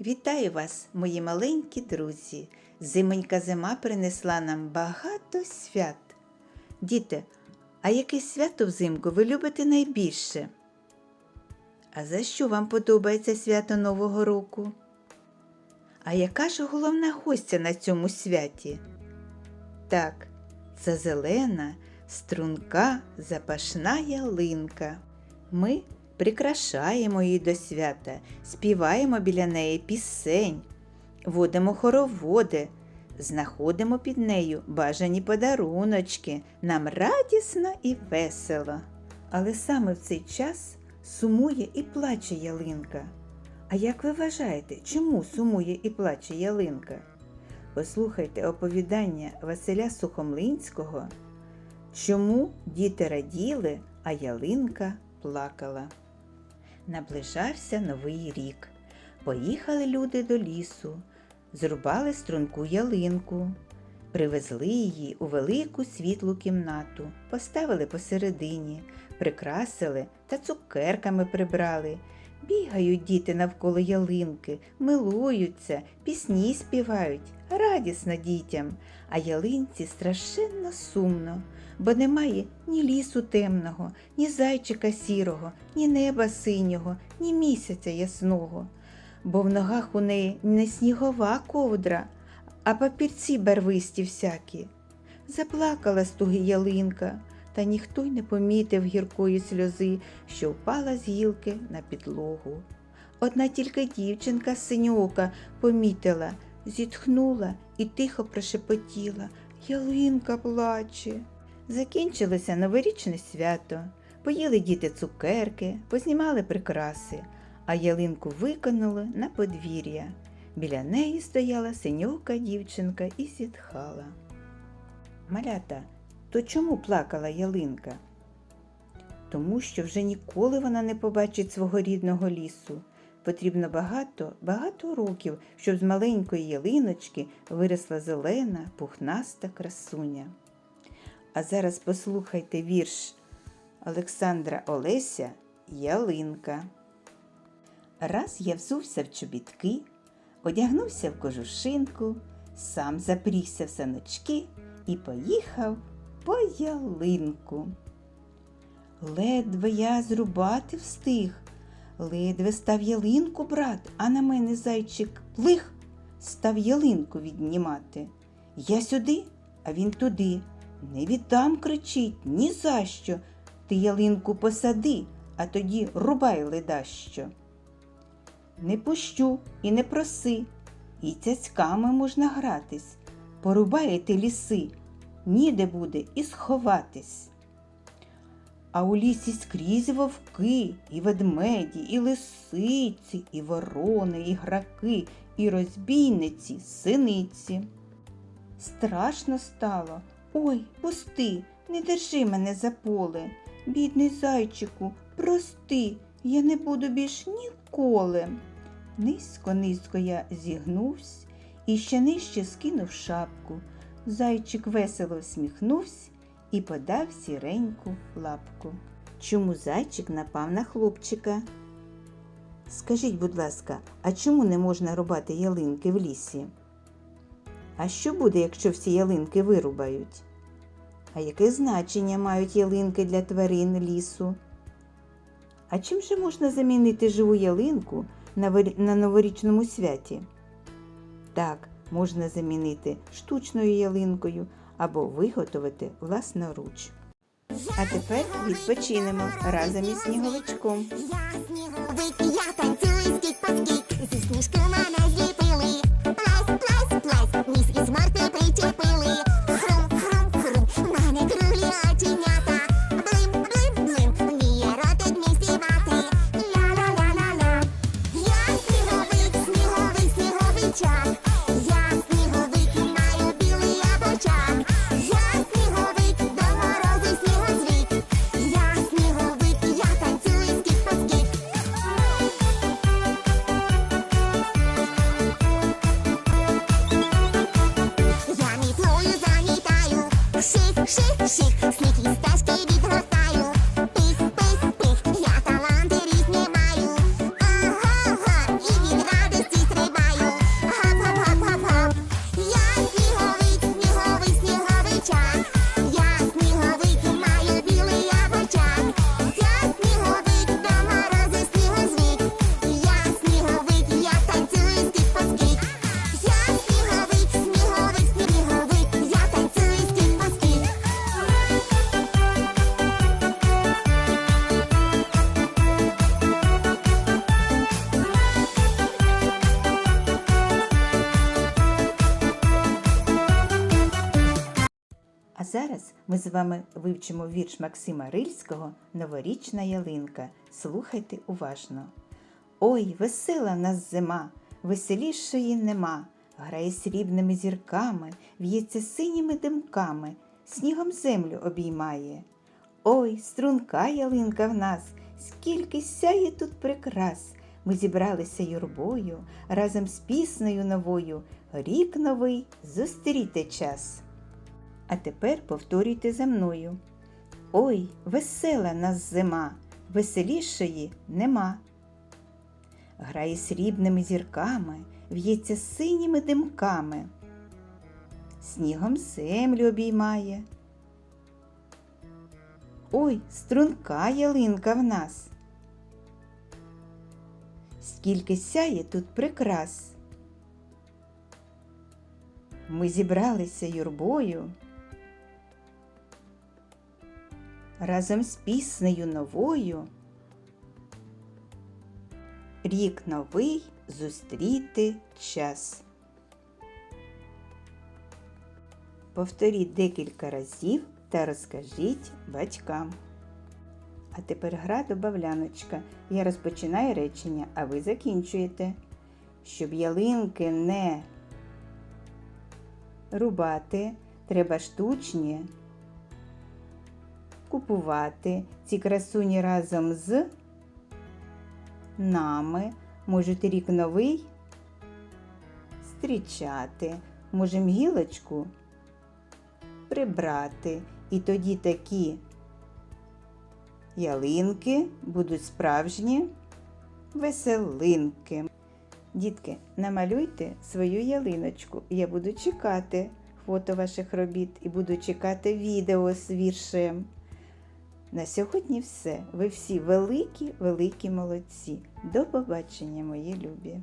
Вітаю вас, мої маленькі друзі. Зимонька зима принесла нам багато свят. Діти, а яке свято взимку ви любите найбільше? А за що вам подобається свято Нового року? А яка ж головна гостя на цьому святі? Так, це зелена, струнка, запашна ялинка. Ми прикрашаємо її до свята, співаємо біля неї пісень, водимо хороводи, знаходимо під нею бажані подаруночки, нам радісно і весело. Але саме в цей час сумує і плаче ялинка. А як ви вважаєте, чому сумує і плаче ялинка? Послухайте оповідання Василя Сухомлинського, чому діти раділи, а ялинка плакала. Наближався новий рік. Поїхали люди до лісу, зрубали струнку ялинку, привезли її у велику світлу кімнату, поставили посередині, прикрасили та цукерками прибрали. Бігають діти навколо ялинки, милуються, пісні співають, радісно дітям, а ялинці страшенно сумно, бо немає ні лісу темного, ні зайчика сірого, ні неба синього, ні місяця ясного, бо в ногах у неї не снігова ковдра, а папірці барвисті всякі. Заплакала стуги ялинка, та ніхто й не помітив гіркої сльози, що впала з гілки на підлогу. Одна тільки дівчинка синьока помітила, зітхнула і тихо прошепотіла Ялинка плаче. Закінчилося новорічне свято. Поїли діти цукерки, познімали прикраси, а ялинку виконали на подвір'я. Біля неї стояла синьока дівчинка і зітхала. Малята, то чому плакала ялинка? Тому що вже ніколи вона не побачить свого рідного лісу. Потрібно багато, багато років, щоб з маленької ялиночки виросла зелена, пухнаста красуня. А зараз послухайте вірш Олександра Олеся Ялинка. Раз я взувся в чобітки, одягнувся в кожушинку, сам запрігся в саночки і поїхав по ялинку. Ледве я зрубати встиг, ледве став ялинку брат, а на мене зайчик плих став ялинку віднімати. Я сюди, а він туди. Не віддам кричить ні за що. Ти ялинку посади, а тоді рубай ледащо. Не пущу і не проси, і цяцьками можна гратись. Порубаєте ліси, ніде буде і сховатись. А у лісі скрізь вовки, і ведмеді, і лисиці, і ворони, і граки, і розбійниці, синиці. Страшно стало. Ой, пусти, не держи мене за поле. Бідний зайчику, прости, я не буду більш ніколи. Низько, низько я зігнувся і ще нижче скинув шапку. Зайчик весело всміхнувся і подав сіреньку лапку. Чому зайчик напав на хлопчика? Скажіть, будь ласка, а чому не можна рубати ялинки в лісі? А що буде, якщо всі ялинки вирубають? А яке значення мають ялинки для тварин лісу? А чим же можна замінити живу ялинку на новорічному святі? Так, можна замінити штучною ялинкою або виготовити власноруч. А тепер відпочинемо разом із сніговичком. Я сніговик, я танцюю скік по скік. Зі сніжки shake, shake. Зараз ми з вами вивчимо вірш Максима Рильського Новорічна ялинка. Слухайте уважно. Ой, весела нас зима, веселішої нема. Грає срібними зірками, в'ється синіми димками, снігом землю обіймає. Ой, струнка ялинка в нас, скільки сяє тут прикрас. Ми зібралися юрбою разом з піснею новою. Рік новий зустріти час. А тепер повторюйте за мною. Ой, весела нас зима, веселішої нема. Грає срібними зірками, в'ється синіми димками, снігом землю обіймає. Ой, струнка ялинка в нас. Скільки сяє тут прикрас. Ми зібралися юрбою разом з піснею новою. Рік новий зустріти час. Повторіть декілька разів та розкажіть батькам. А тепер гра добавляночка. Я розпочинаю речення, а ви закінчуєте. Щоб ялинки не рубати, треба штучні купувати ці красуні разом з нами. Можуть рік новий зустрічати. Можемо гілочку прибрати. І тоді такі ялинки будуть справжні веселинки. Дітки, намалюйте свою ялиночку. Я буду чекати фото ваших робіт і буду чекати відео з віршем. На сьогодні все. Ви всі великі, великі молодці. До побачення, мої любі!